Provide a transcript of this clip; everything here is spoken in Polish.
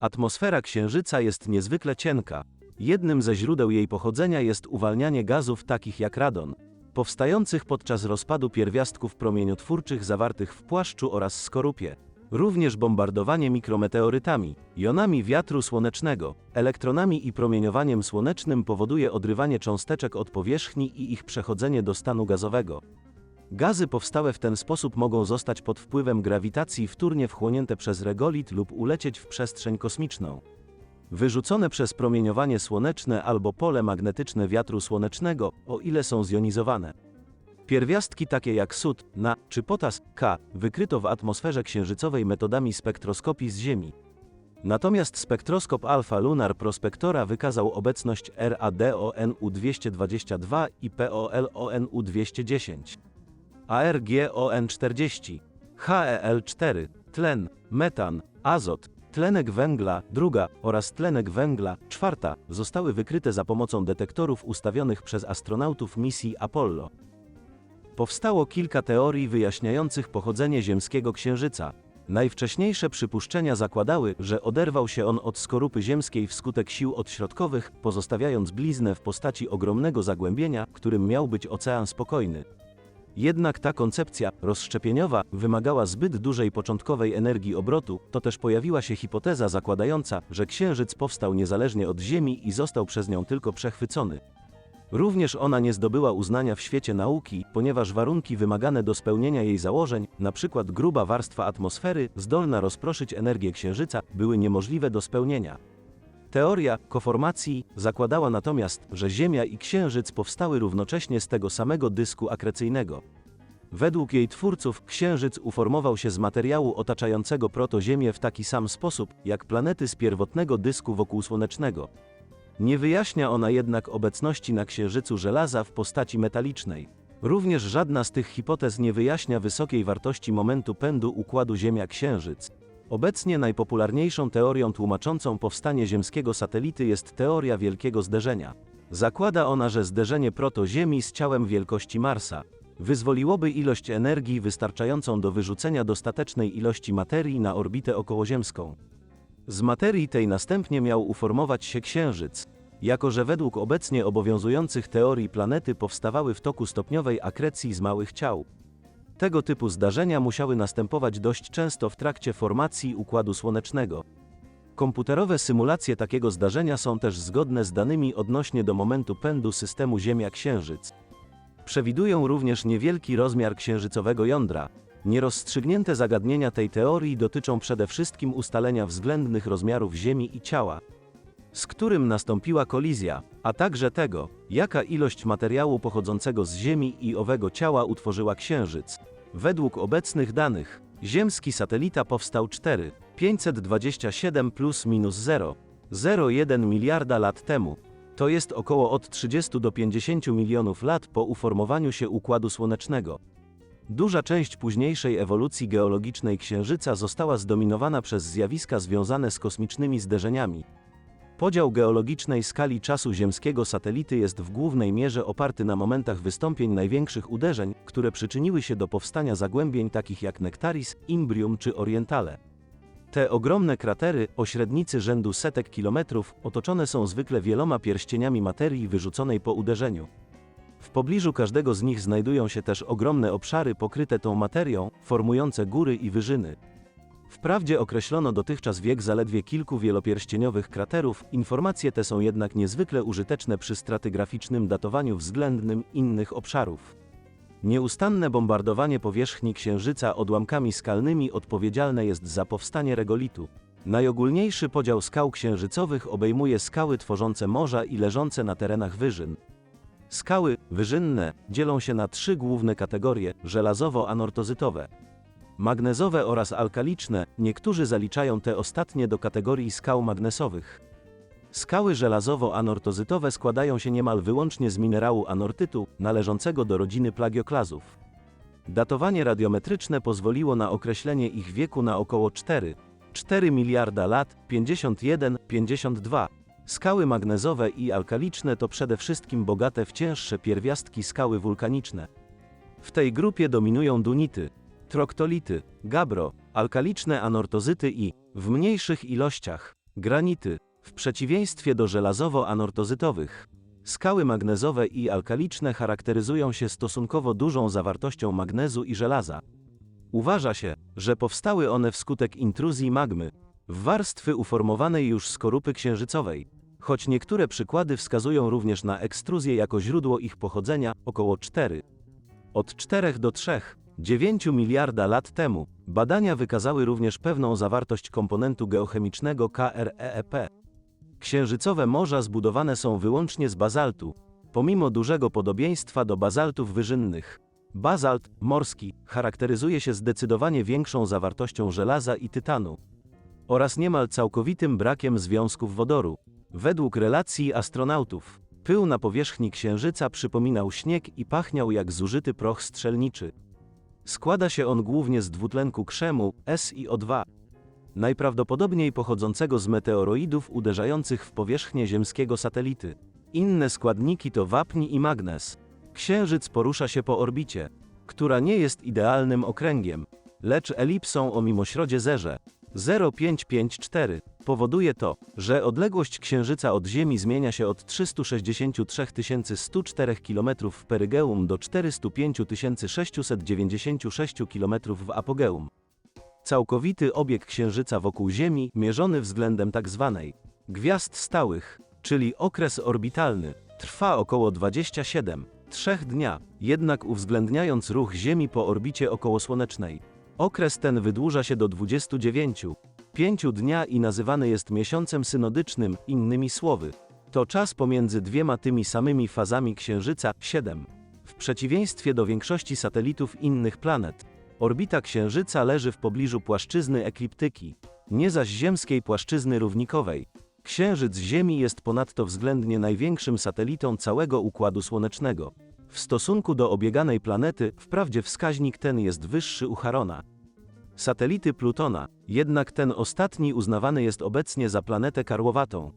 Atmosfera Księżyca jest niezwykle cienka. Jednym ze źródeł jej pochodzenia jest uwalnianie gazów takich jak radon, powstających podczas rozpadu pierwiastków promieniotwórczych zawartych w płaszczu oraz skorupie. Również bombardowanie mikrometeorytami, jonami wiatru słonecznego, elektronami i promieniowaniem słonecznym powoduje odrywanie cząsteczek od powierzchni i ich przechodzenie do stanu gazowego. Gazy powstałe w ten sposób mogą zostać pod wpływem grawitacji wtórnie wchłonięte przez regolit lub ulecieć w przestrzeń kosmiczną. Wyrzucone przez promieniowanie słoneczne albo pole magnetyczne wiatru słonecznego, o ile są zjonizowane. Pierwiastki takie jak sód, Na czy potas K wykryto w atmosferze księżycowej metodami spektroskopii z Ziemi. Natomiast spektroskop Alpha Lunar Prospectora wykazał obecność RADONU222 i POLONU210. ARGON40, HEL4, tlen, metan, azot, tlenek węgla, druga. Oraz tlenek węgla, czwarta, zostały wykryte za pomocą detektorów ustawionych przez astronautów misji Apollo. Powstało kilka teorii wyjaśniających pochodzenie ziemskiego księżyca. Najwcześniejsze przypuszczenia zakładały, że oderwał się on od skorupy ziemskiej wskutek sił odśrodkowych, pozostawiając bliznę w postaci ogromnego zagłębienia, którym miał być ocean spokojny. Jednak ta koncepcja, rozszczepieniowa, wymagała zbyt dużej początkowej energii obrotu, to też pojawiła się hipoteza zakładająca, że Księżyc powstał niezależnie od Ziemi i został przez nią tylko przechwycony. Również ona nie zdobyła uznania w świecie nauki, ponieważ warunki wymagane do spełnienia jej założeń, np. gruba warstwa atmosfery, zdolna rozproszyć energię Księżyca, były niemożliwe do spełnienia. Teoria koformacji zakładała natomiast, że Ziemia i Księżyc powstały równocześnie z tego samego dysku akrecyjnego. Według jej twórców Księżyc uformował się z materiału otaczającego protoziemię w taki sam sposób, jak planety z pierwotnego dysku wokół Słonecznego. Nie wyjaśnia ona jednak obecności na Księżycu żelaza w postaci metalicznej. Również żadna z tych hipotez nie wyjaśnia wysokiej wartości momentu pędu układu Ziemia-Księżyc. Obecnie najpopularniejszą teorią tłumaczącą powstanie ziemskiego satelity jest teoria wielkiego zderzenia. Zakłada ona, że zderzenie proto-Ziemi z ciałem wielkości Marsa wyzwoliłoby ilość energii wystarczającą do wyrzucenia dostatecznej ilości materii na orbitę okołoziemską. Z materii tej następnie miał uformować się Księżyc, jako że według obecnie obowiązujących teorii planety powstawały w toku stopniowej akrecji z małych ciał. Tego typu zdarzenia musiały następować dość często w trakcie formacji Układu Słonecznego. Komputerowe symulacje takiego zdarzenia są też zgodne z danymi odnośnie do momentu pędu systemu Ziemia-Księżyc. Przewidują również niewielki rozmiar księżycowego jądra. Nierozstrzygnięte zagadnienia tej teorii dotyczą przede wszystkim ustalenia względnych rozmiarów Ziemi i ciała, z którym nastąpiła kolizja, a także tego, jaka ilość materiału pochodzącego z Ziemi i owego ciała utworzyła Księżyc. Według obecnych danych, ziemski satelita powstał 4, 527 plus minus 0, 0,1 miliarda lat temu. To jest około od 30 do 50 milionów lat po uformowaniu się Układu Słonecznego. Duża część późniejszej ewolucji geologicznej Księżyca została zdominowana przez zjawiska związane z kosmicznymi zderzeniami. Podział geologicznej skali czasu ziemskiego satelity jest w głównej mierze oparty na momentach wystąpień największych uderzeń, które przyczyniły się do powstania zagłębień takich jak Nectaris, Imbrium czy Orientale. Te ogromne kratery, o średnicy rzędu setek kilometrów, otoczone są zwykle wieloma pierścieniami materii wyrzuconej po uderzeniu. W pobliżu każdego z nich znajdują się też ogromne obszary pokryte tą materią, formujące góry i wyżyny. Wprawdzie określono dotychczas wiek zaledwie kilku wielopierścieniowych kraterów, informacje te są jednak niezwykle użyteczne przy stratygraficznym datowaniu względnym innych obszarów. Nieustanne bombardowanie powierzchni Księżyca odłamkami skalnymi odpowiedzialne jest za powstanie regolitu. Najogólniejszy podział skał księżycowych obejmuje skały tworzące morza i leżące na terenach wyżyn. Skały wyżynne dzielą się na trzy główne kategorie: żelazowo-anortozytowe, magnezowe oraz alkaliczne, niektórzy zaliczają te ostatnie do kategorii skał magnesowych. Skały żelazowo-anortozytowe składają się niemal wyłącznie z minerału anortytu, należącego do rodziny plagioklazów. Datowanie radiometryczne pozwoliło na określenie ich wieku na około 4, 4 miliarda lat, 51-52. Skały magnezowe i alkaliczne to przede wszystkim bogate w cięższe pierwiastki skały wulkaniczne. W tej grupie dominują dunity, troktolity, gabro, alkaliczne anortozyty i, w mniejszych ilościach, Granity, w przeciwieństwie do żelazowo-anortozytowych. Skały magnezowe i alkaliczne charakteryzują się stosunkowo dużą zawartością magnezu i żelaza. Uważa się, że powstały one wskutek intruzji magmy w warstwy uformowanej już skorupy księżycowej, choć niektóre przykłady wskazują również na ekstruzję jako źródło ich pochodzenia około 4. Od 4 do 3, 9 miliarda lat temu, badania wykazały również pewną zawartość komponentu geochemicznego KREEP. Księżycowe morza zbudowane są wyłącznie z bazaltu, pomimo dużego podobieństwa do bazaltów wyżynnych. Bazalt morski charakteryzuje się zdecydowanie większą zawartością żelaza i tytanu oraz niemal całkowitym brakiem związków wodoru. Według relacji astronautów, pył na powierzchni Księżyca przypominał śnieg i pachniał jak zużyty proch strzelniczy. Składa się on głównie z dwutlenku krzemu, SiO2, najprawdopodobniej pochodzącego z meteoroidów uderzających w powierzchnię ziemskiego satelity. Inne składniki to wapń i magnez. Księżyc porusza się po orbicie, która nie jest idealnym okręgiem, lecz elipsą o mimośrodzie zerze. 0554 powoduje to, że odległość Księżyca od Ziemi zmienia się od 363 104 km w perygeum do 405 696 km w apogeum. Całkowity obieg Księżyca wokół Ziemi, mierzony względem tzw. gwiazd stałych, czyli okres orbitalny, trwa około 27, 3 dnia, jednak uwzględniając ruch Ziemi po orbicie okołosłonecznej. Okres ten wydłuża się do 29, 5 dnia i nazywany jest miesiącem synodycznym, innymi słowy. To czas pomiędzy dwiema tymi samymi fazami Księżyca 7. W przeciwieństwie do większości satelitów innych planet, orbita Księżyca leży w pobliżu płaszczyzny ekliptyki, nie zaś ziemskiej płaszczyzny równikowej. Księżyc Ziemi jest ponadto względnie największym satelitą całego Układu Słonecznego. W stosunku do obieganej planety, wprawdzie wskaźnik ten jest wyższy u Charona. Satelity Plutona, jednak ten ostatni uznawany jest obecnie za planetę karłowatą.